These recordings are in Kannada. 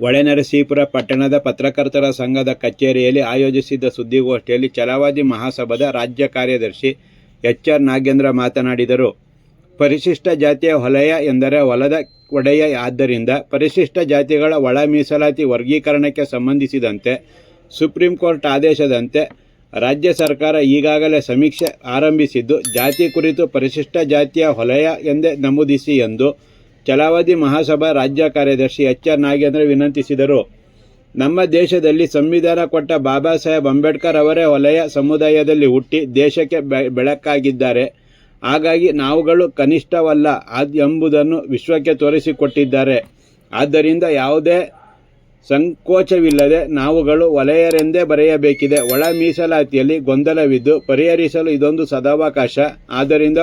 ಹೊಳೆನರಸೀಪುರ ಪಟ್ಟಣದ ಪತ್ರಕರ್ತರ ಸಂಘದ ಕಚೇರಿಯಲ್ಲಿ ಆಯೋಜಿಸಿದ್ದ ಸುದ್ದಿಗೋಷ್ಠಿಯಲ್ಲಿ ಛಲವಾದಿ ಮಹಾಸಭಾದ ರಾಜ್ಯ ಕಾರ್ಯದರ್ಶಿ ಎಚ್ ಆರ್ ನಾಗೇಂದ್ರ ಮಾತನಾಡಿದರು. ಪರಿಶಿಷ್ಟ ಜಾತಿಯ ವಲಯ ಎಂದರೆ ಹೊಲದ ಒಡೆಯ ಆದ್ದರಿಂದ ಪರಿಶಿಷ್ಟ ಜಾತಿಗಳ ಒಳ ಮೀಸಲಾತಿ ವರ್ಗೀಕರಣಕ್ಕೆ ಸಂಬಂಧಿಸಿದಂತೆ ಸುಪ್ರೀಂ ಕೋರ್ಟ್ ಆದೇಶದಂತೆ ರಾಜ್ಯ ಸರ್ಕಾರ ಈಗಾಗಲೇ ಸಮೀಕ್ಷೆ ಆರಂಭಿಸಿದ್ದು, ಜಾತಿ ಕುರಿತು ಪರಿಶಿಷ್ಟ ಜಾತಿಯ ವಲಯ ಎಂದೇ ನಮೂದಿಸಿ ಎಂದು ಛಲವಾದಿ ಮಹಾಸಭಾ ರಾಜ್ಯ ಕಾರ್ಯದರ್ಶಿ ಎಚ್ ಆರ್ ನಾಗೇಂದ್ರ ವಿನಂತಿಸಿದರು. ನಮ್ಮ ದೇಶದಲ್ಲಿ ಸಂವಿಧಾನ ಕೊಟ್ಟ ಬಾಬಾ ಸಾಹೇಬ್ ಅಂಬೇಡ್ಕರ್ ಅವರೇ ವಲಯ ಸಮುದಾಯದಲ್ಲಿ ಹುಟ್ಟಿ ದೇಶಕ್ಕೆ ಬೆಳಕಾಗಿದ್ದಾರೆ. ಹಾಗಾಗಿ ನಾವುಗಳು ಕನಿಷ್ಠವಲ್ಲ ಅದು ಎಂಬುದನ್ನು ವಿಶ್ವಕ್ಕೆ ತೋರಿಸಿಕೊಟ್ಟಿದ್ದಾರೆ. ಆದ್ದರಿಂದ ಯಾವುದೇ ಸಂಕೋಚವಿಲ್ಲದೆ ನಾವುಗಳು ವಲಯರೆಂದೇ ಬರೆಯಬೇಕಿದೆ. ಒಳ ಮೀಸಲಾತಿಯಲ್ಲಿ ಗೊಂದಲವಿದ್ದು ಪರಿಹರಿಸಲು ಇದೊಂದು ಸದಾವಕಾಶ. ಆದ್ದರಿಂದ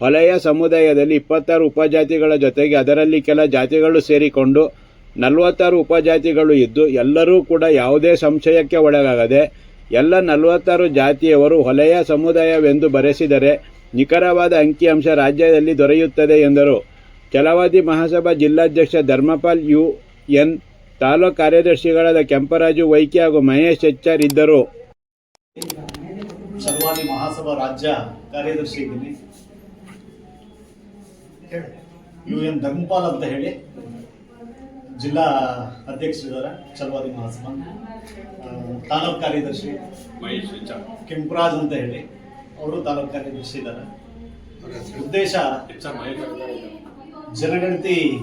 ವಲಯ ಸಮುದಾಯದಲ್ಲಿ ಇಪ್ಪತ್ತಾರು ಉಪಜಾತಿಗಳ ಜೊತೆಗೆ ಅದರಲ್ಲಿ ಕೆಲ ಜಾತಿಗಳು ಸೇರಿಕೊಂಡು ನಲವತ್ತಾರು ಉಪಜಾತಿಗಳು ಇದ್ದು ಎಲ್ಲರೂ ಕೂಡ ಯಾವುದೇ ಸಂಶಯಕ್ಕೆ ಒಳಗಾಗದೆ ಎಲ್ಲ ನಲವತ್ತಾರು ಜಾತಿಯವರು ಹೊಲೆಯ ಸಮುದಾಯವೆಂದು ಬರೆಸಿದರೆ ನಿಖರವಾದ ಅಂಕಿಅಂಶ ರಾಜ್ಯದಲ್ಲಿ ದೊರೆಯುತ್ತದೆ ಎಂದರು. ಕೆಲವಾದಿ ಮಹಾಸಭಾ ಜಿಲ್ಲಾಧ್ಯಕ್ಷ ಧರ್ಮಪಾಲ್ ಯು ಎನ್, ತಾಲೂಕು ಕಾರ್ಯದರ್ಶಿಗಳಾದ ಕೆಂಪರಾಜು ವೈಕಿ ಹಾಗೂ ಮಹೇಶ್ ಎಚ್ಆರ್ ಇದ್ದರು. ಮಹಾಸಭಾ ರಾಜ್ಯ ಕಾರ್ಯದರ್ಶಿ ಯು ಎನ್ ಧರ್ಮಪಾಲ್ ಅಂತ ಹೇಳಿ ಜಿಲ್ಲಾ ಅಧ್ಯಕ್ಷರಿದ್ದಾರೆ. ಚಲವಾದಿ ಮಹಾಸಭಾ. ತಾಲೂಕ್ ಕಾರ್ಯದರ್ಶಿ ಮಹೇಶ್. ಕೆಂಪರಾಜ್ ಅಂತ ಹೇಳಿ ಅವರು ತಾಲೂಕು ಕಾರ್ಯದರ್ಶಿ ಇದ್ದಾರೆ. ಉದ್ದೇಶ. ಜನಗಣತಿ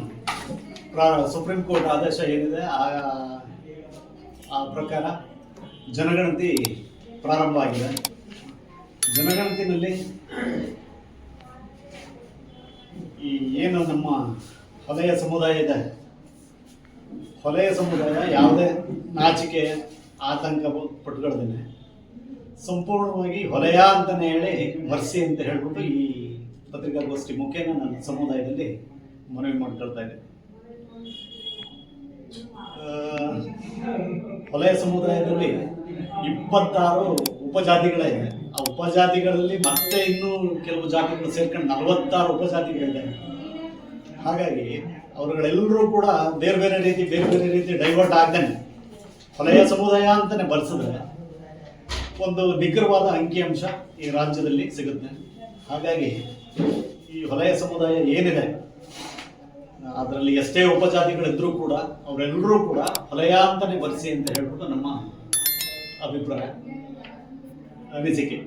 ಪ್ರಾ- ಸುಪ್ರೀಂ ಕೋರ್ಟ್ ಆದೇಶ ಏನಿದೆ ಆ ಆ ಪ್ರಕಾರ ಜನಗಣತಿ ಪ್ರಾರಂಭ ಆಗಿದೆ ಜನಗಣತಿನಲ್ಲಿ ಏನು ನಮ್ಮ ಹೊಲೆಯ ಸಮುದಾಯ ಇದೆ? ಹೊಲೆಯ ಸಮುದಾಯ ಯಾವುದೇ ನಾಚಿಕೆ ಆತಂಕ ಪಟ್ಕೊಳ್ದೇನೆ. ಸಂಪೂರ್ಣವಾಗಿ ಹೊಲೆಯ ಅಂತಲೇ ಹೇಳಿ ಮರ್ಸಿ ಅಂತ ಹೇಳ್ಬಿಟ್ಟು ಈ ಪತ್ರಿಕಾಗೋಷ್ಠಿ ಮುಖೇನ ನನ್ನ ಸಮುದಾಯದಲ್ಲಿ ಮನವಿ ಮಾಡ್ಕೊಳ್ತಾ ಇದ್ದೆ ಹೊಲೆಯ ಸಮುದಾಯದಲ್ಲಿ ಇಪ್ಪತ್ತಾರು ಉಪಜಾತಿಗಳಿದೆ ಆ ಉಪಜಾತಿಗಳಲ್ಲಿ ಮತ್ತೆ ಇನ್ನೂ ಕೆಲವು ಜಾತಿಗಳು ಸೇರ್ಕೊಂಡು ನಲವತ್ತಾರು ಉಪಜಾತಿಗಳಿದೆ ಹಾಗಾಗಿ ಅವರುಗಳೆಲ್ಲರೂ ಕೂಡ ಬೇರೆ ಬೇರೆ ರೀತಿ, ಬೇರೆ ಬೇರೆ ರೀತಿ ಡೈವರ್ಟ್ ಆಗ್ತಾನೆ. ವಲಯ ಸಮುದಾಯ ಅಂತಾನೆ ಬಳಸಿದ್ರೆ ಒಂದು ನಿಖರವಾದ ಅಂಕಿಅಂಶ ಈ ರಾಜ್ಯದಲ್ಲಿ ಸಿಗುತ್ತೆ. ಹಾಗಾಗಿ ಈ ವಲಯ ಸಮುದಾಯ ಏನಿದೆ, ಅದರಲ್ಲಿ ಎಷ್ಟೇ ಉಪಜಾತಿಗಳಿದ್ರೂ ಕೂಡ ಅವರೆಲ್ಲರೂ ಕೂಡ ವಲಯ ಅಂತಾನೆ ಬರೆಸಿ ಅಂತ ಹೇಳ್ಬಿಟ್ಟು ನಮ್ಮ ಅಭಿಪ್ರಾಯ, ಅನಿಸಿಕೆ.